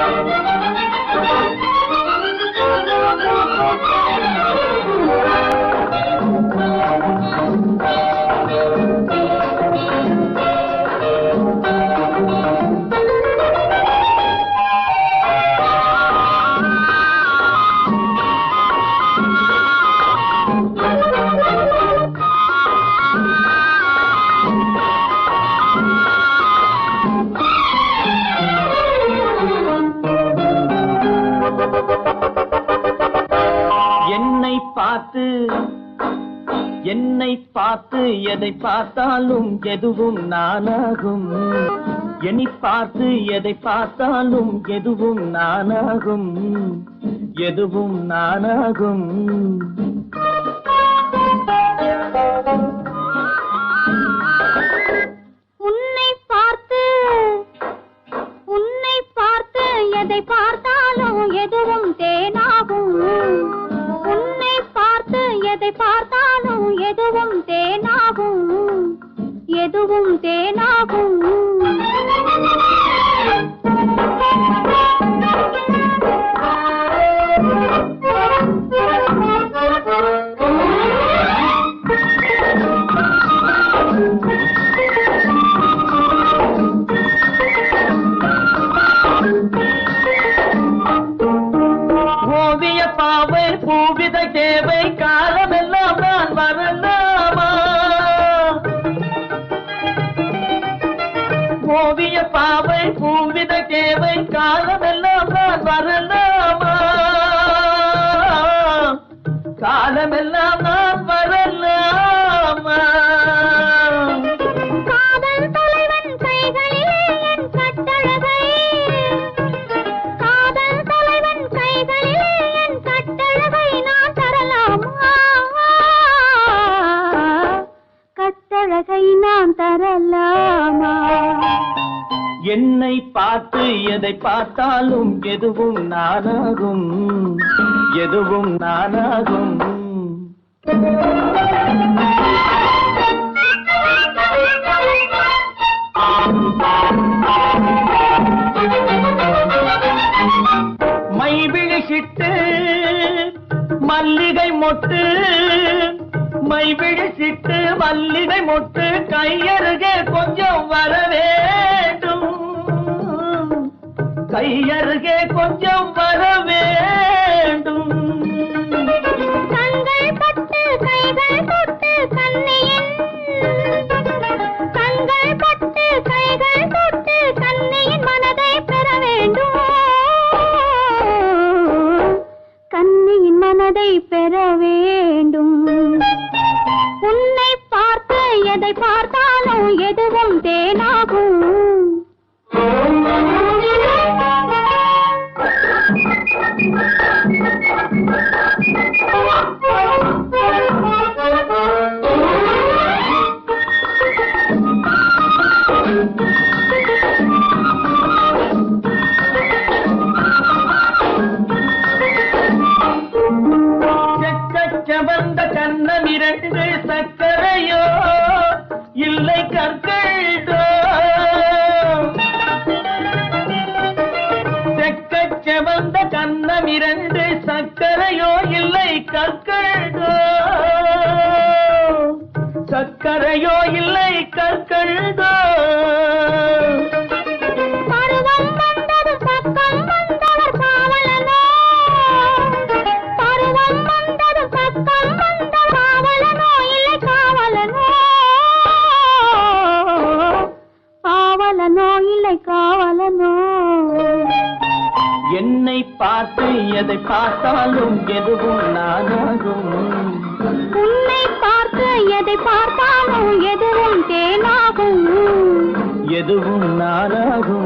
என்னை பார்த்து என்னை பார்த்து எதை பார்த்தாலும் எதுவும் நானாகும். என்னை பார்த்து எதை பார்த்தாலும் எதுவும் நானாகும். எதுவும் நானாகும். உன்னை பார்த்து உன்னை பார்த்து எதை பார்த்தாலும் எதுவும் தேனாகும். எதுவும் தேனாகும் ஓவிய பாவை பூவித தேவை காலமெல்லாம் நான் வரலாமா பூவித கேவை காலமெல்லாம் நான் வரலாமா? காலமெல்லாம் நான் தரலாமா? என்னை பார்த்து எதை பார்த்தாலும் எதுவும் நானாகும். எதுவும் நானாகும். மை விழிச்சிட்டு மல்லிகை மொட்டு மை விழிச்சிட்டு மல்லிகை மொட்டு கையருகே கொஞ்சம் வர வேண்டும். கையருகே கொஞ்சம் வர வேண்டும். பெற வேண்டும். எதுவும் தேனாகும். செவந்த கண்ணம் இரண்டு சக்கரையோ. இரண்டு சக்கரையோ இல்லை கற்களோ சக்கரையோ இல்லை கற்களோ என்னை பார்த்து எதை பார்த்தாலும் எதுவும் நானாகும். உன்னை பார்த்து எதை பார்த்தாலும் எதுவும் தேனாகும். எதுவும் நானாகும்.